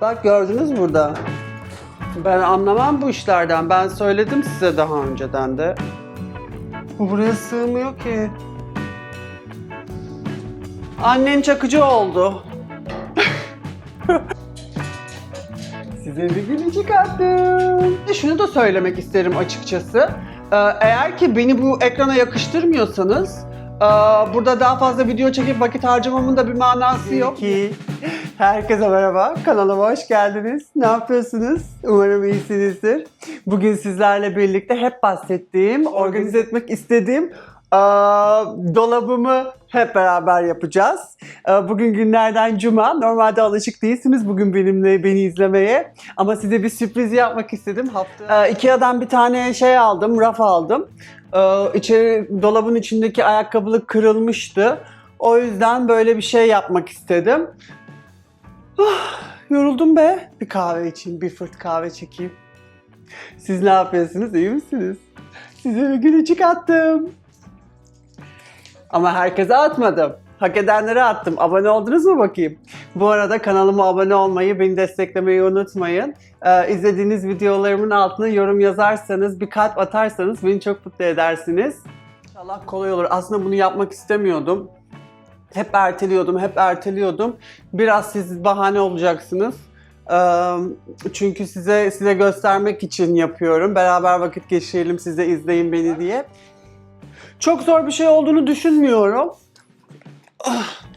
Bak gördünüz burada. Ben anlamam bu işlerden. Ben söyledim size daha önceden de. Bu buraya sığmıyor ki. Annen çakıcı oldu. Size bir gülücük attım. Şunu da söylemek isterim açıkçası. Ee, Eğer ki beni bu ekrana yakıştırmıyorsanız burada daha fazla video çekip vakit harcamamın da bir manası yok. Ki herkese merhaba. Kanalıma hoş geldiniz. Ne yapıyorsunuz? Umarım iyisinizdir. Bugün sizlerle birlikte hep bahsettiğim, organize etmek istediğim Dolabımı hep beraber yapacağız. Bugün günlerden cuma. Normalde alışık değilsiniz bugün benimle beni izlemeye. Ama size bir sürpriz yapmak istedim. Hafta Ikea'dan bir tane şey aldım, raf aldım. İçeri dolabın içindeki ayakkabılık kırılmıştı. O yüzden böyle bir şey yapmak istedim. Ah, yoruldum be. Bir kahve içeyim, bir fırt kahve çekeyim. Siz ne yapıyorsunuz? İyi misiniz? Size bir gülücük attım. Ama herkese atmadım. Hak edenlere attım. Abone oldunuz mu bakayım? Bu arada kanalıma abone olmayı, beni desteklemeyi unutmayın. Ee, izlediğiniz videolarımın altına yorum yazarsanız, bir kalp atarsanız beni çok mutlu edersiniz. İnşallah kolay olur. Aslında bunu yapmak istemiyordum. Hep erteliyordum, hep erteliyordum. Biraz siz bahane olacaksınız. Ee, çünkü size size göstermek için yapıyorum. Beraber vakit geçirelim, siz de izleyin beni diye. Çok zor bir şey olduğunu düşünmüyorum. Ah.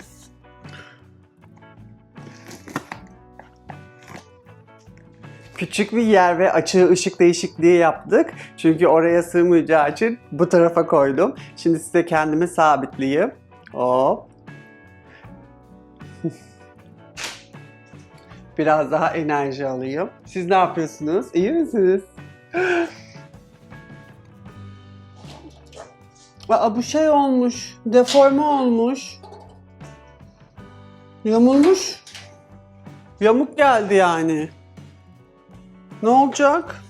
Küçük bir yer ve açığı ışık değişikliği yaptık. Çünkü oraya sığmayacağı için bu tarafa koydum. Şimdi size kendimi sabitleyeyim. Hop. Biraz daha enerji alayım. Siz ne yapıyorsunuz? İyi misiniz? Aa, bu şey olmuş. Deforme olmuş. Yamulmuş. Yamuk geldi yani. Ne olacak?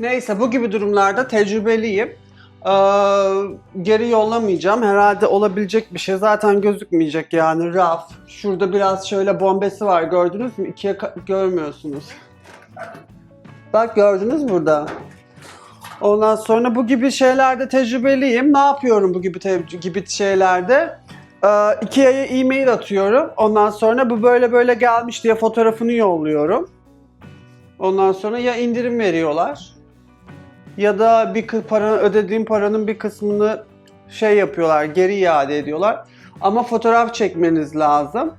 Neyse bu gibi durumlarda tecrübeliyim. Ee, geri yollamayacağım. Herhalde olabilecek bir şey zaten gözükmeyecek yani raf. Şurada biraz şöyle bombesi var gördünüz mü? İkiye görmüyorsunuz. Bak gördünüz burada. Ondan sonra bu gibi şeylerde tecrübeliyim. Ne yapıyorum bu gibi gibi şeylerde? Ee, Ikea'ya e-mail atıyorum. Ondan sonra bu böyle böyle gelmiş diye fotoğrafını yolluyorum. Ondan sonra ya indirim veriyorlar ya da bir para ödediğim paranın bir kısmını şey yapıyorlar, geri iade ediyorlar. Ama fotoğraf çekmeniz lazım.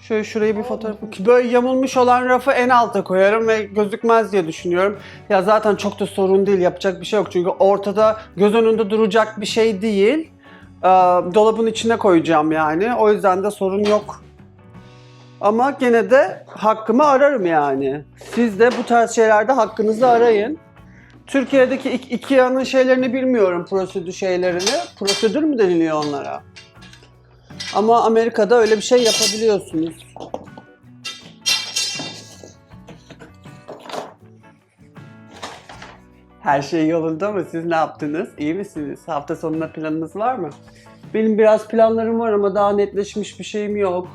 Şöyle şurayı bir fotoğraf... Böyle yamulmuş olan rafı en alta koyarım ve gözükmez diye düşünüyorum. Ya zaten çok da sorun değil, yapacak bir şey yok. Çünkü ortada göz önünde duracak bir şey değil. Ee, dolabın içine koyacağım yani. O yüzden de sorun yok. Ama gene de hakkımı ararım yani. Siz de bu tarz şeylerde hakkınızı arayın. Türkiye'deki Ik- Ikea'nın şeylerini bilmiyorum, prosedür şeylerini. Prosedür mü deniliyor onlara? Ama Amerika'da öyle bir şey yapabiliyorsunuz. Her şey yolunda mı? Siz ne yaptınız? İyi misiniz? Hafta sonuna planınız var mı? Benim biraz planlarım var ama daha netleşmiş bir şeyim yok.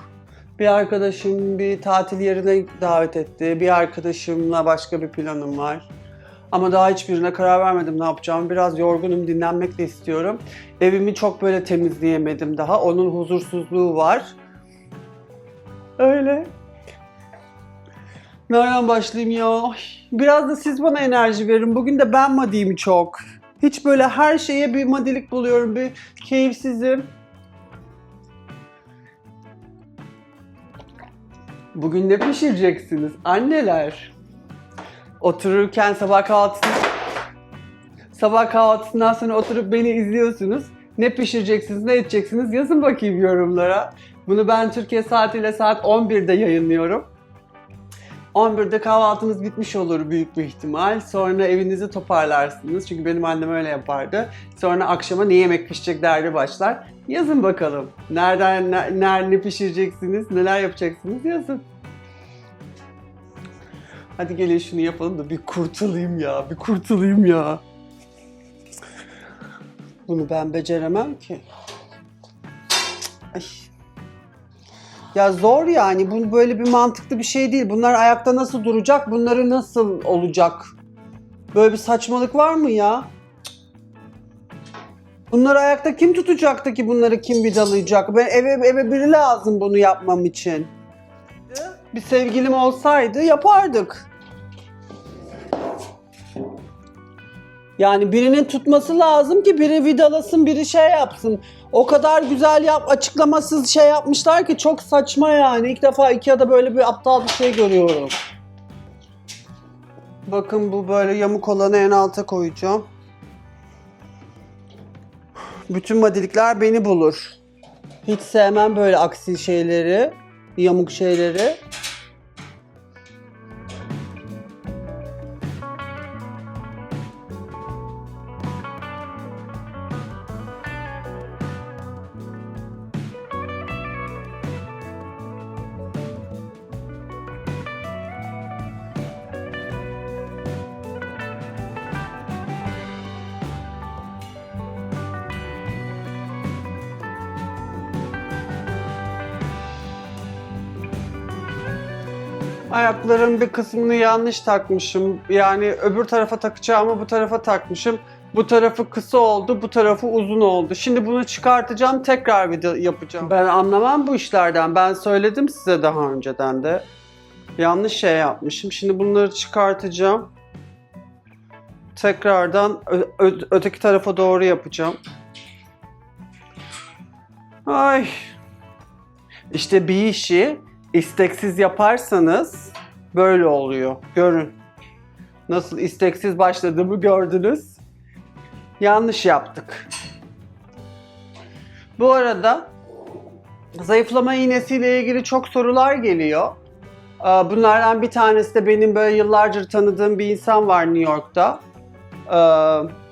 Bir arkadaşım bir tatil yerine davet etti. Bir arkadaşımla başka bir planım var. Ama daha hiçbirine karar vermedim ne yapacağımı. Biraz yorgunum, dinlenmek de istiyorum. Evimi çok böyle temizleyemedim daha. Onun huzursuzluğu var. Öyle. Nereden başlayayım ya? Biraz da siz bana enerji verin. Bugün de ben madiyim çok. Hiç böyle her şeye bir madilik buluyorum. Bir keyifsizim. Bugün ne pişireceksiniz anneler? Otururken sabah kahvaltısını sabah kahvaltısından sonra oturup beni izliyorsunuz. Ne pişireceksiniz, ne edeceksiniz yazın bakayım yorumlara. Bunu ben Türkiye saatiyle saat 11'de yayınlıyorum. 11'de kahvaltınız bitmiş olur büyük bir ihtimal. Sonra evinizi toparlarsınız. Çünkü benim annem öyle yapardı. Sonra akşama ne yemek pişecek derdi başlar. Yazın bakalım. Nereden, ne, ne pişireceksiniz, neler yapacaksınız yazın. Hadi gelin şunu yapalım da bir kurtulayım ya, bir kurtulayım ya. Bunu ben beceremem ki. Ay. Ya zor yani. Bu böyle bir mantıklı bir şey değil. Bunlar ayakta nasıl duracak? Bunları nasıl olacak? Böyle bir saçmalık var mı ya? Bunları ayakta kim tutacaktı ki bunları kim vidalayacak? Ben eve eve biri lazım bunu yapmam için. Bir sevgilim olsaydı yapardık. Yani birinin tutması lazım ki biri vidalasın, biri şey yapsın. O kadar güzel yap, açıklamasız şey yapmışlar ki çok saçma yani. İlk defa Ikea'da böyle bir aptal bir şey görüyorum. Bakın bu böyle yamuk olanı en alta koyacağım. Bütün madilikler beni bulur. Hiç sevmem böyle aksi şeyleri, yamuk şeyleri. Ayakların bir kısmını yanlış takmışım. Yani öbür tarafa takacağımı bu tarafa takmışım. Bu tarafı kısa oldu, bu tarafı uzun oldu. Şimdi bunu çıkartacağım, tekrar video yapacağım. Ben anlamam bu işlerden. Ben söyledim size daha önceden de. Yanlış şey yapmışım. Şimdi bunları çıkartacağım. Tekrardan öteki tarafa doğru yapacağım. Ay. İşte bir işi isteksiz yaparsanız böyle oluyor. Görün. Nasıl isteksiz başladığımı gördünüz. Yanlış yaptık. Bu arada zayıflama iğnesiyle ilgili çok sorular geliyor. Ee, Bunlardan bir tanesi de benim böyle yıllardır tanıdığım bir insan var New York'ta. Ee,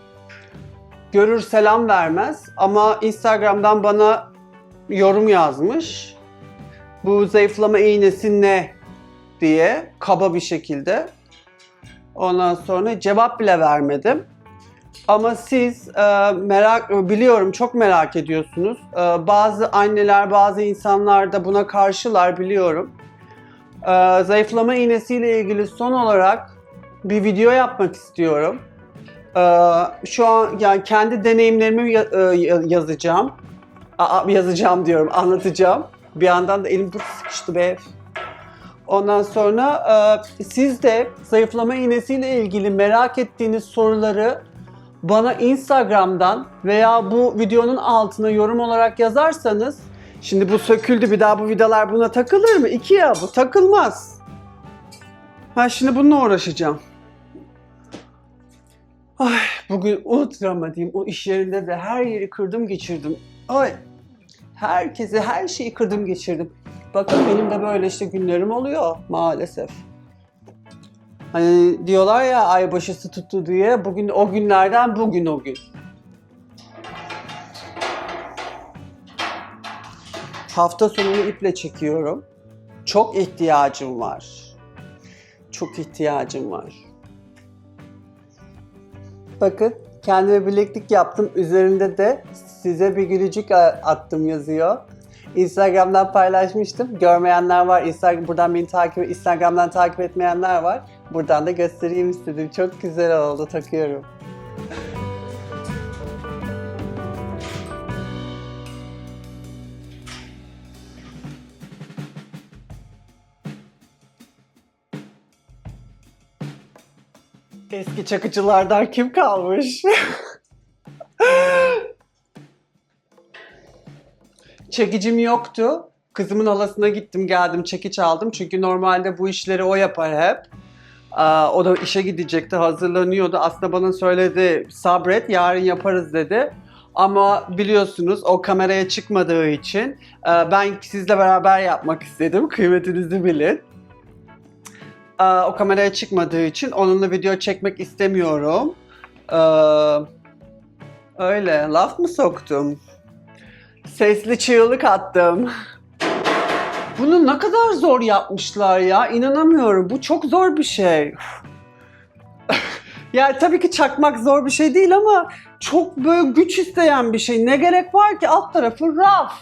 Görür selam vermez ama Instagram'dan bana yorum yazmış bu zayıflama iğnesi ne diye kaba bir şekilde. Ondan sonra cevap bile vermedim. Ama siz e, merak biliyorum çok merak ediyorsunuz. E, bazı anneler, bazı insanlar da buna karşılar biliyorum. E, zayıflama iğnesiyle ilgili son olarak bir video yapmak istiyorum. E, şu an yani kendi deneyimlerimi e, ya- yazacağım. Aa, yazacağım diyorum, anlatacağım. Bir yandan da elim burada sıkıştı be. Ondan sonra e, siz de zayıflama iğnesiyle ilgili merak ettiğiniz soruları bana Instagram'dan veya bu videonun altına yorum olarak yazarsanız Şimdi bu söküldü bir daha bu vidalar buna takılır mı? İki ya bu takılmaz. Ha şimdi bununla uğraşacağım. Ay bugün diyeyim o iş yerinde de her yeri kırdım geçirdim. Ay herkese her şeyi kırdım geçirdim. Bakın benim de böyle işte günlerim oluyor maalesef. Hani diyorlar ya ay başısı tuttu diye bugün o günlerden bugün o gün. Hafta sonunu iple çekiyorum. Çok ihtiyacım var. Çok ihtiyacım var. Bakın kendime bileklik yaptım. Üzerinde de size bir gülücük attım yazıyor. Instagram'dan paylaşmıştım. Görmeyenler var. Instagram buradan beni takip Instagram'dan takip etmeyenler var. Buradan da göstereyim istedim. Çok güzel oldu takıyorum. Eski çakıcılardan kim kalmış? Çekicim yoktu. Kızımın halasına gittim geldim çekiç aldım. Çünkü normalde bu işleri o yapar hep. O da işe gidecekti hazırlanıyordu. Aslında bana söyledi sabret yarın yaparız dedi. Ama biliyorsunuz o kameraya çıkmadığı için ben sizle beraber yapmak istedim. Kıymetinizi bilin. O kameraya çıkmadığı için onunla video çekmek istemiyorum. Öyle laf mı soktum? Sesli çığlık attım. Bunu ne kadar zor yapmışlar ya. İnanamıyorum. Bu çok zor bir şey. yani tabii ki çakmak zor bir şey değil ama çok böyle güç isteyen bir şey. Ne gerek var ki alt tarafı raf.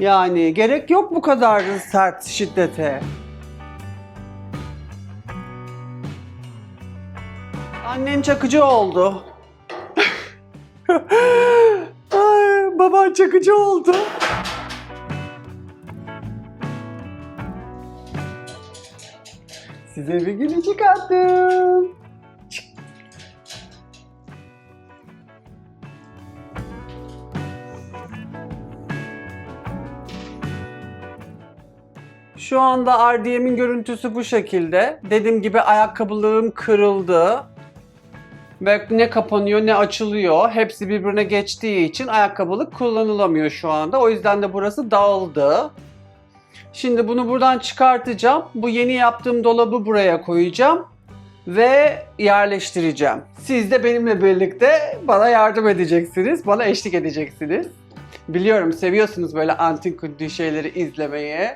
Yani gerek yok bu kadar sert şiddete. Annen çakıcı oldu. Baban çakıcı oldu. Size bir gülücük attım. Şu anda RDM'in görüntüsü bu şekilde. Dediğim gibi ayakkabılığım kırıldı. Ve ne kapanıyor ne açılıyor. Hepsi birbirine geçtiği için ayakkabılık kullanılamıyor şu anda. O yüzden de burası dağıldı. Şimdi bunu buradan çıkartacağım. Bu yeni yaptığım dolabı buraya koyacağım. Ve yerleştireceğim. Siz de benimle birlikte bana yardım edeceksiniz. Bana eşlik edeceksiniz. Biliyorum seviyorsunuz böyle antik kunti şeyleri izlemeyi.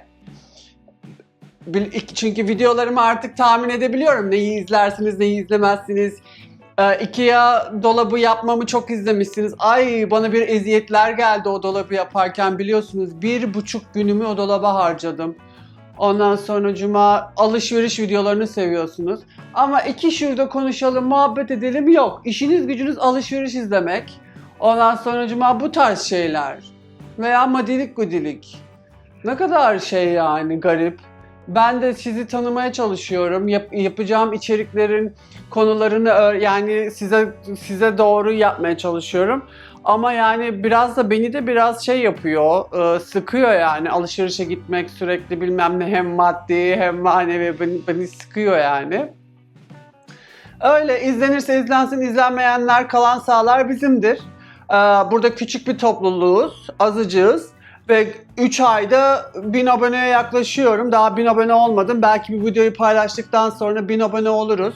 Çünkü videolarımı artık tahmin edebiliyorum. Neyi izlersiniz, neyi izlemezsiniz. Ee, Ikea dolabı yapmamı çok izlemişsiniz. Ay bana bir eziyetler geldi o dolabı yaparken biliyorsunuz. Bir buçuk günümü o dolaba harcadım. Ondan sonra cuma alışveriş videolarını seviyorsunuz. Ama iki şurada konuşalım, muhabbet edelim yok. İşiniz gücünüz alışveriş izlemek. Ondan sonra cuma bu tarz şeyler. Veya madilik gudilik. Ne kadar şey yani garip. Ben de sizi tanımaya çalışıyorum. Yap- yapacağım içeriklerin konularını yani size size doğru yapmaya çalışıyorum. Ama yani biraz da beni de biraz şey yapıyor, e, sıkıyor yani alışverişe gitmek sürekli bilmem ne hem maddi hem manevi beni, beni sıkıyor yani. Öyle izlenirse izlensin, izlenmeyenler kalan sağlar bizimdir. Ee, Burada küçük bir topluluğuz, azıcığız ve 3 ayda 1000 aboneye yaklaşıyorum. Daha 1000 abone olmadım. Belki bu videoyu paylaştıktan sonra 1000 abone oluruz.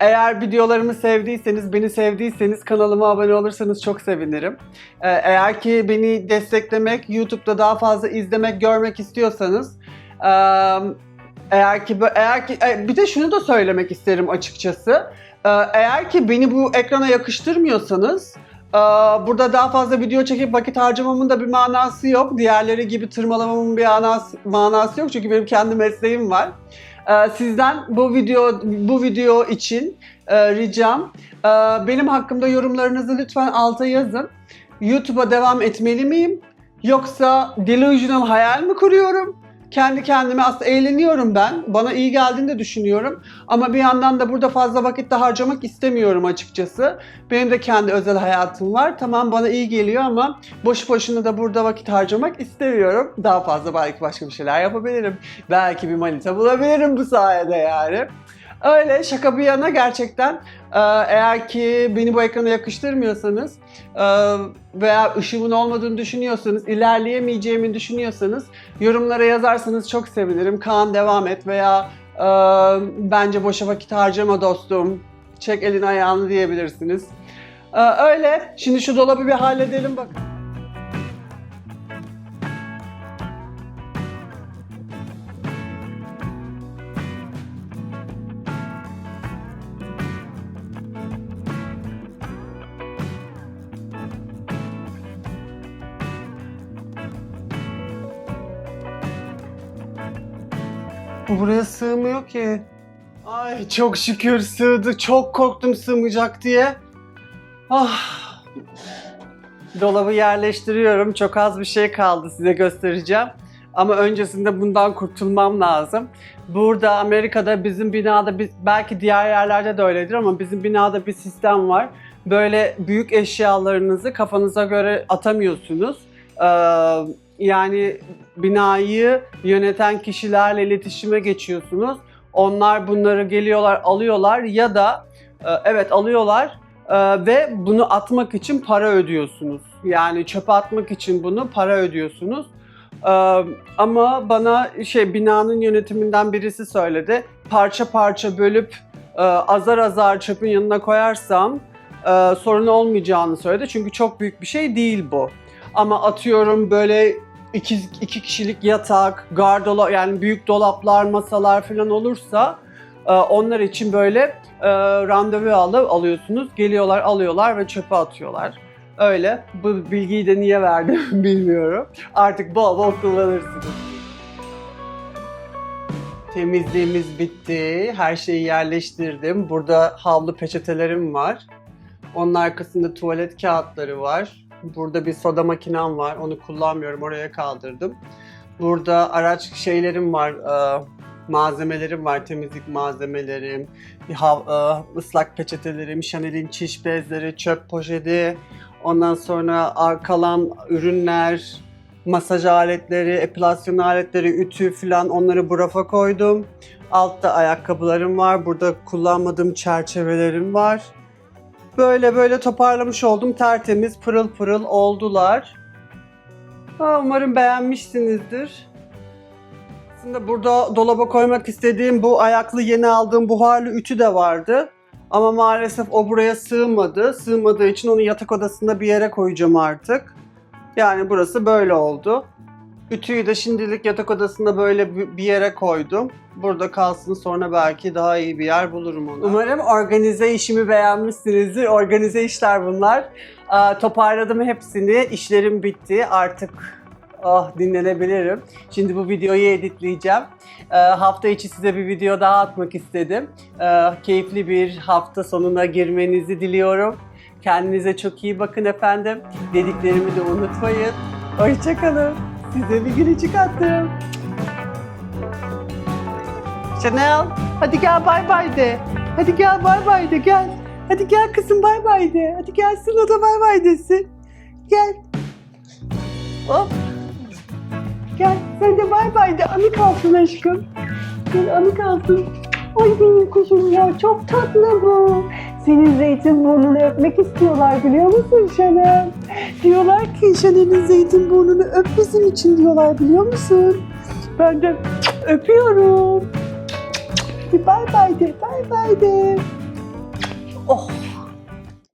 Eğer videolarımı sevdiyseniz, beni sevdiyseniz kanalıma abone olursanız çok sevinirim. Eğer ki beni desteklemek, YouTube'da daha fazla izlemek, görmek istiyorsanız eğer ki eğer ki e, bir de şunu da söylemek isterim açıkçası. Eğer ki beni bu ekrana yakıştırmıyorsanız burada daha fazla video çekip vakit harcamamın da bir manası yok. Diğerleri gibi tırmalamamın bir manası, manası yok çünkü benim kendi mesleğim var. Sizden bu video bu video için ricam benim hakkımda yorumlarınızı lütfen alta yazın. YouTube'a devam etmeli miyim? Yoksa delusional hayal mi kuruyorum? Kendi kendime aslında eğleniyorum ben. Bana iyi geldiğini de düşünüyorum. Ama bir yandan da burada fazla vakit de harcamak istemiyorum açıkçası. Benim de kendi özel hayatım var. Tamam bana iyi geliyor ama boşu boşuna da burada vakit harcamak istemiyorum. Daha fazla belki başka bir şeyler yapabilirim. Belki bir manita bulabilirim bu sayede yani. Öyle şaka bir yana gerçekten e, eğer ki beni bu ekrana yakıştırmıyorsanız e, veya ışığımın olmadığını düşünüyorsanız, ilerleyemeyeceğimi düşünüyorsanız yorumlara yazarsanız çok sevinirim. Kaan devam et veya e, bence boşa vakit harcama dostum. Çek elini ayağını diyebilirsiniz. E, öyle. Şimdi şu dolabı bir halledelim bak. Buraya sığmıyor ki. Ay çok şükür sığdı. Çok korktum sığmayacak diye. Ah. Dolabı yerleştiriyorum. Çok az bir şey kaldı size göstereceğim. Ama öncesinde bundan kurtulmam lazım. Burada Amerika'da bizim binada belki diğer yerlerde de öyledir ama bizim binada bir sistem var. Böyle büyük eşyalarınızı kafanıza göre atamıyorsunuz. Ee, yani binayı yöneten kişilerle iletişime geçiyorsunuz. Onlar bunları geliyorlar, alıyorlar ya da e, evet alıyorlar e, ve bunu atmak için para ödüyorsunuz. Yani çöpe atmak için bunu para ödüyorsunuz. E, ama bana şey binanın yönetiminden birisi söyledi. Parça parça bölüp azar azar çöpün yanına koyarsam sorun olmayacağını söyledi. Çünkü çok büyük bir şey değil bu. Ama atıyorum böyle iki, iki kişilik yatak, gardola yani büyük dolaplar, masalar falan olursa e, onlar için böyle e, randevu alıp alıyorsunuz. Geliyorlar, alıyorlar ve çöpe atıyorlar. Öyle. Bu bilgiyi de niye verdim bilmiyorum. Artık bol bol kullanırsınız. Temizliğimiz bitti. Her şeyi yerleştirdim. Burada havlu peçetelerim var. Onun arkasında tuvalet kağıtları var. Burada bir soda makinem var. Onu kullanmıyorum. Oraya kaldırdım. Burada araç şeylerim var. e, malzemelerim var. Temizlik malzemelerim, e, ıslak peçetelerim, Chanel'in çiş bezleri, çöp poşeti. Ondan sonra kalan ürünler, masaj aletleri, epilasyon aletleri, ütü falan onları bu rafa koydum. Altta ayakkabılarım var. Burada kullanmadığım çerçevelerim var. Böyle böyle toparlamış oldum. Tertemiz, pırıl pırıl oldular. Ha, umarım beğenmişsinizdir. Aslında burada dolaba koymak istediğim bu ayaklı yeni aldığım buharlı ütü de vardı. Ama maalesef o buraya sığmadı. Sığmadığı için onu yatak odasında bir yere koyacağım artık. Yani burası böyle oldu. Ütüyü de şimdilik yatak odasında böyle bi- bir yere koydum. Burada kalsın sonra belki daha iyi bir yer bulurum onu. Umarım organize işimi beğenmişsinizdir. Organize işler bunlar. Toparladım hepsini. İşlerim bitti. Artık ah dinlenebilirim. Şimdi bu videoyu editleyeceğim. Hafta içi size bir video daha atmak istedim. Keyifli bir hafta sonuna girmenizi diliyorum. Kendinize çok iyi bakın efendim. Dediklerimi de unutmayın. Hoşçakalın. Size bir gülücük attım. Chanel, hadi gel bay bay de. Hadi gel bay bay de gel. Hadi gel kızım bay bay de. Hadi gelsin o da bay bay desin. Gel. Hop. Gel sen de bay bay de anı kalsın aşkım. Gel anı kalsın. Ay benim kuşum ya çok tatlı bu. Senin zeytin burnunu öpmek istiyorlar biliyor musun Chanel? Diyorlar ki Chanel'in zeytin burnunu öp bizim için diyorlar biliyor musun? Ben de öpüyorum. Bay bay de, bay bay de. Oh.